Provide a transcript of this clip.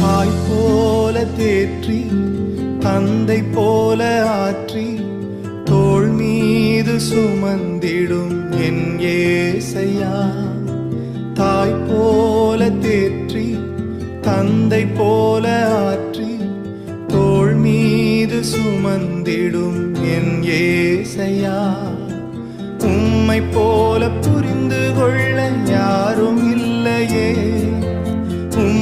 தாய் போல தேற்றி தந்தை போல ஆற்றி தோல் மீது சுமந்திடும் என் ஏசையா. தாய் போல தேற்றி தந்தை போல ஆற்றி தோல் மீது சுமந்திடும் என் ஏசையா. உம்மை போல புரிந்து